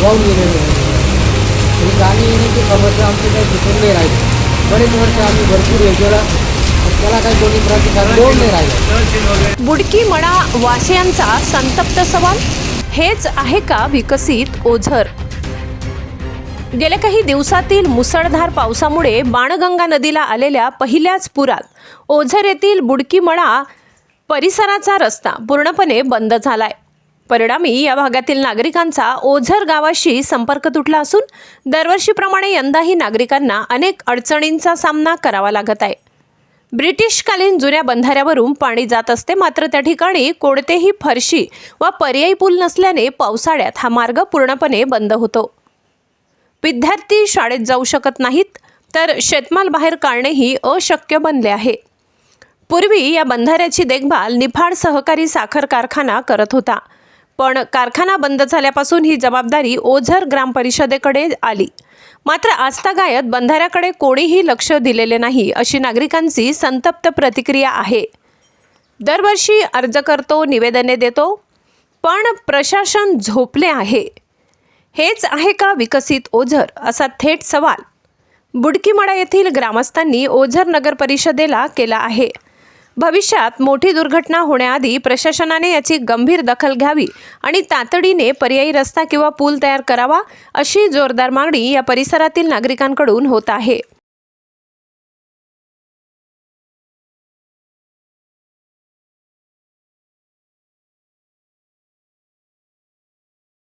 वाहून गेलेले आहे ही म्हणजे जाणी येण्याची समस्या आमची काही सुटून नाही राहिली. बरेच वर्ष आम्ही भरपूर हे त्याला काही कोणी प्रतिकार देऊन नाही राहिलं. बुडकी मडा वासियांचा संतप्त सवाल? हेच आहे का विकसित ओझर? गेल्या काही दिवसातील मुसळधार पावसामुळे बाणगंगा नदीला आलेल्या पहिल्याच पुरात ओझर येथील बुडकी मडा परिसराचा रस्ता पूर्णपणे बंद झालाय. परिणामी या भागातील नागरिकांचा ओझर गावाशी संपर्क तुटला असून दरवर्षीप्रमाणे यंदाही नागरिकांना अनेक अडचणींचा सामना करावा लागत आहे. ब्रिटिशकालीन जुन्या बंधाऱ्यावरून पाणी जात असते मात्र त्या ठिकाणी कोणतेही फरशी वा पर्यायी पूल नसल्याने पावसाळ्यात हा मार्ग पूर्णपणे बंद होतो. विद्यार्थी शाळेत जाऊ शकत नाहीत तर शेतमाल बाहेर काढणेही अशक्य बनले आहे. पूर्वी या बंधाऱ्याची देखभाल निफाड सहकारी साखर कारखाना करत होता. पण कारखाना बंद झाल्यापासून ही जबाबदारी ओझर ग्रामपरिषदेकडे आली. मात्र आस्थागायत बंधाऱ्याकडे कोणीही लक्ष दिलेले नाही अशी नागरिकांची संतप्त प्रतिक्रिया आहे. दरवर्षी अर्ज करतो निवेदने देतो पण प्रशासन झोपले आहे. हेच आहे का विकसित ओझर? असा थेट सवाल. बुडकीमडा येथील ग्रामस्थांनी ओझर नगर परिषदेला केला आहे. भविष्यात मोठी दुर्घटना होण्याआधी प्रशासनाने याची गंभीर दखल घ्यावी आणि तातडीने पर्यायी रस्ता किंवा पूल तयार करावा अशी जोरदार मागणी या परिसरातील नागरिकांकडून होत आहे.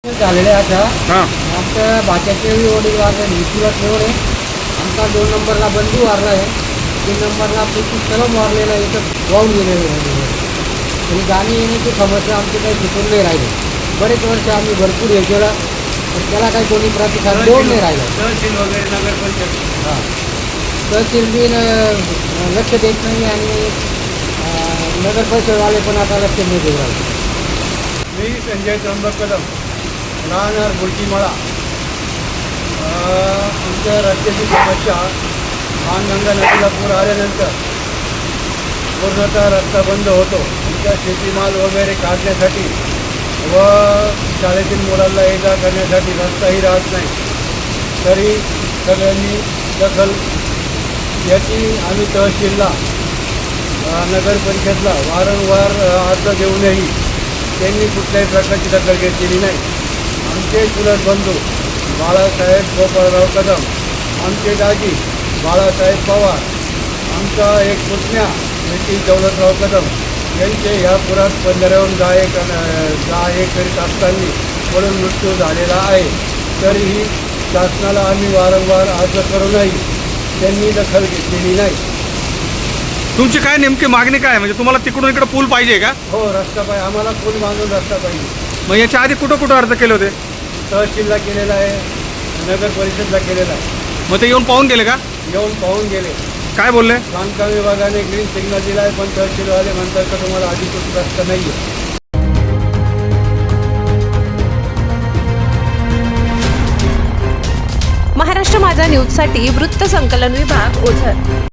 झालेले आता हां. आमच्या भाच्याचे वडील वारले ठेवले आमचा दोन नंबरला बंधू वारला आहे. तीन नंबरला प्रीती कलम वारलेला आहे इथं वाहून गेलेले आहे. आणि जाणी येण्याची समस्या आमची काही सुटून नाही राहिली. बरेच वर्ष आम्ही भरपूर हे केलं पण त्याला काही कोणी प्रतिकार देऊन नाही राहिलं. तहसील वगैरे नगर पंचायत. हां. तहसील बी लक्ष देत नाही आणि नगर परिषदवाले पण आता लक्ष नाही देऊ राहिले. मी संजय त्र्यंबक कदम राहणार बुलटीमाळा आमच्या रस्त्याची समस्या मानगंगा नदीला पूर आल्यानंतर पूर्णतः रस्ता बंद होतो. आमच्या शेतीमाल वगैरे काढण्यासाठी व शाळेतील मुलांना ये जा करण्यासाठी रस्ताही राहत नाही. तरी सगळ्यांनी दखल याची आम्ही तहसीलला नगर परिषदला वारंवार अर्ज देऊनही त्यांनी कुठल्याही प्रकारची दखल घेतलेली नाही. आमचे चुलत बंधू बाळासाहेब गोपाळराव कदम आमचे दाजी बाळासाहेब पवार आमचा एक पुतण्या नितीन दौलतराव कदम यांचे ह्या पुरात बंधाऱ्यावरून जा एक करीत असताना पडून मृत्यू झालेला आहे. तरीही शासनाला आम्ही वारंवार अर्ज करूनही त्यांनी दखल घेतलेली नाही. तुमची काय नेमकी मागणी काय? म्हणजे तुम्हाला तिकडून इकडे पूल पाहिजे का? हो रस्ता पाहिजे. आम्हाला पूल बांधून रस्ता पाहिजे. मग याच्या आधी कुठं कुठं अर्ज केले होते? तहसीलला केलेला आहे नगर परिषदला केलेला आहे. मग ते येऊन पाहून गेले का? येऊन पाहून गेले. काय बोलले? बांधकाम विभागाने ग्रीन सिग्नल दिला आहे पण तहसीलवाले म्हणतात का तुम्हाला अधिकृत रस्ता नाही आहे महाराष्ट्र माझा न्यूजसाठी वृत्त संकलन विभाग ओझर.